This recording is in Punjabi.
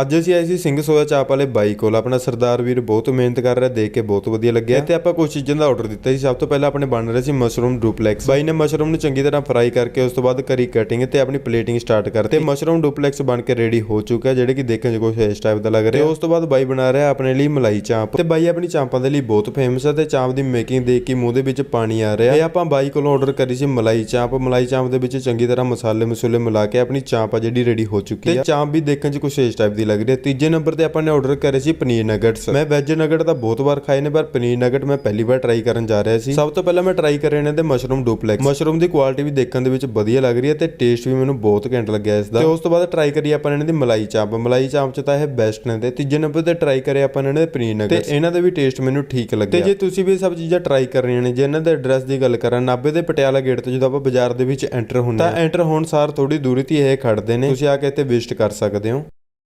ਅੱਜ ਅਸੀਂ ਆਏ ਸੀ ਸਿੰਘ ਸੋਇਆ ਚਾਪ ਵਾਲੇ ਬਾਈ ਕੋਲ। ਆਪਣਾ ਸਰਦਾਰ ਵੀਰ ਬਹੁਤ ਮਿਹਨਤ ਕਰ ਰਿਹਾ ਦੇਖ ਕੇ ਬਹੁਤ ਵਧੀਆ ਲੱਗਿਆ। ਤੇ ਆਪਾਂ ਕੁਝ ਚੀਜ਼ਾਂ ਦਾ ਆਰਡਰ ਦਿੱਤਾ ਸੀ। ਸਭ ਤੋਂ ਪਹਿਲਾਂ ਆਪਣੇ ਬਣ ਰਹੇ ਸੀ ਮਸ਼ਰੂਮ ਡੁਪਲੈਕਸ ਬਾਈ ਨੇ ਮਸ਼ਰੂਮ ਨੂੰ ਚੰਗੀ ਤਰ੍ਹਾਂ ਫਰਾਈ ਕਰਕੇ ਉਸ ਤੋਂ ਬਾਅਦ ਕਰੀ ਕਟਿੰਗ ਤੇ ਆਪਣੀ ਪਲੇਟਿੰਗ ਸਟਾਰਟ ਕਰਤੀ ਤੇ ਮਸ਼ਰੂਮ ਡੁਪਲੈਕਸ ਬਣ ਕੇ ਰੈਡੀ ਹੋ ਚੁੱਕਾ ਜਿਹੜੇ ਕਿ ਦੇਖਣ 'ਚ ਕੁਝ ਇਸ ਟਾਈਪ ਦਾ ਲੱਗ ਰਿਹਾ। ਤੇ ਉਸ ਤੋਂ ਬਾਅਦ ਬਾਈ ਬਣਾ ਰਿਹਾ ਆਪਣੇ ਲਈ ਮਲਾਈ ਚਾਂਪ। ਤੇ ਬਾਈ ਆਪਣੀ ਚਾਂਪਾਂ ਦੇ ਲਈ ਬਹੁਤ ਫੇਮਸ ਹੈ ਤੇ ਚਾਂਪ ਦੀ ਮੇਕਿੰਗ ਦੇਖ ਕੇ ਮੂੰਹ ਦੇ ਵਿੱਚ ਪਾਣੀ ਆ ਰਿਹਾ। ਇਹ ਆਪਾਂ ਬਾਈ ਕੋਲੋਂ ਆਰਡਰ ਕਰੀ ਸੀ ਮਲਾਈ ਚਾਂਪ। ਮਲਾਈ ਚਾਂਪ ਦੇ ਵਿੱਚ ਚੰਗੀ ਤਰ੍ਹਾਂ ਮਸਾਲੇ ਮਸੂਲੇ ਮਿਲਾ ਕੇ ਆਪਣੀ ਚਾਂਪ ਆ ਜਿਹੜੀ ਰੈਡੀ ਹੋ ਚੁੱਕੀ ਹੈ ਤੇ ਚਾਂਪ ਵੀ ਦੇਖਣ 'ਚ ਕੁਝ ਇਸ ਟਾਈਪ ਦੀ ਲੱਗ ਰਹੀ। ਹੈ ਤੀਜੇ ਨੰਬਰ ਤੇ ਆਪਾਂ ਨੇ ਆਰਡਰ ਕਰੇ ਸੀ ਪਨੀਰ ਨਗਟਸ ਮੈਂ ਵੈਜ ਨਗਟ ਤਾਂ ਬਹੁਤ ਵਾਰ ਖਾਏ ਨੇ, ਪਰ ਪਨੀਰ ਨਗਟ ਮੈਂ ਪਹਿਲੀ ਵਾਰ ਟਰਾਈ ਕਰਨ ਜਾ ਰਿਹਾ ਸੀ। ਸਭ ਤੋਂ ਪਹਿਲਾਂ ਮੈਂ ਟਰਾਈ ਕਰੇ ਨੇ ਤੇ ਮਸ਼ਰੂਮ ਡੁਪਲੈਕਸ ਮਸ਼ਰੂਮ ਦੀ ਕੁਆਲਿਟੀ ਵੀ ਦੇਖਣ ਦੇ ਵਿੱਚ ਵਧੀਆ ਲੱਗ ਰਹੀ ਹੈ ਤੇ ਟੇਸਟ ਵੀ ਮੈਨੂੰ ਬਹੁਤ ਘੈਂਟ ਲੱਗਿਆ ਇਸ ਦਾ। ਤੇ ਉਸ ਤੋਂ ਬਾਅਦ ਟਰਾਈ ਕਰੀ ਆਪਾਂ ਨੇ ਇਹਨਾਂ ਦੀ ਮਲਾਈ ਚਾਂਪ। ਮਲਾਈ ਚਾਂਪ ਚ ਤਾਂ ਇਹ ਬੈਸਟ ਨੇ ਤੇ ਤੀਜੇ ਨੰਬਰ ਤੇ ਟਰਾਈ ਕਰੇ ਆਪਾਂ ਇਹਨਾਂ ਦੇ ਪਨੀਰ ਨਗਟਸ ਤੇ ਇਹਨਾਂ ਦਾ ਵੀ ਟੇਸਟ ਮੈਨੂੰ ਠੀਕ ਲੱਗਿਆ। ਤੇ ਜੇ ਤੁਸੀਂ ਵੀ ਸਭ ਚੀਜ਼ਾਂ ਟਰਾਈ ਕਰਨੀਆਂ ਨੇ, ਜੇ ਇਹਨਾਂ ਦੇ ਐਡਰੈਸ ਦੀ ਗੱਲ ਕਰਾਂ, ਨਾਭੇ ਦੇ ਪਟਿਆਲਾ ਗੇਟ ਤੋਂ ਜਦੋਂ ਆਪਾਂ ਬਾਜ਼ਾਰ ਦੇ ਵਿੱਚ ਐਂਟਰ ਹੁੰਦੇ ਤਾਂ ਐਂਟਰ ਹੋਣ ਸਾਰ ਥੋੜੀ ਦੂਰੀ ਤੇ ਇਹ ਖੜਦੇ ਨੇ। ਤੁਸੀਂ ਆ ਕੇ ਇੱਥੇ ਵਿਜ਼ਿਟ ਕਰ ਸਕਦੇ ਹੋ।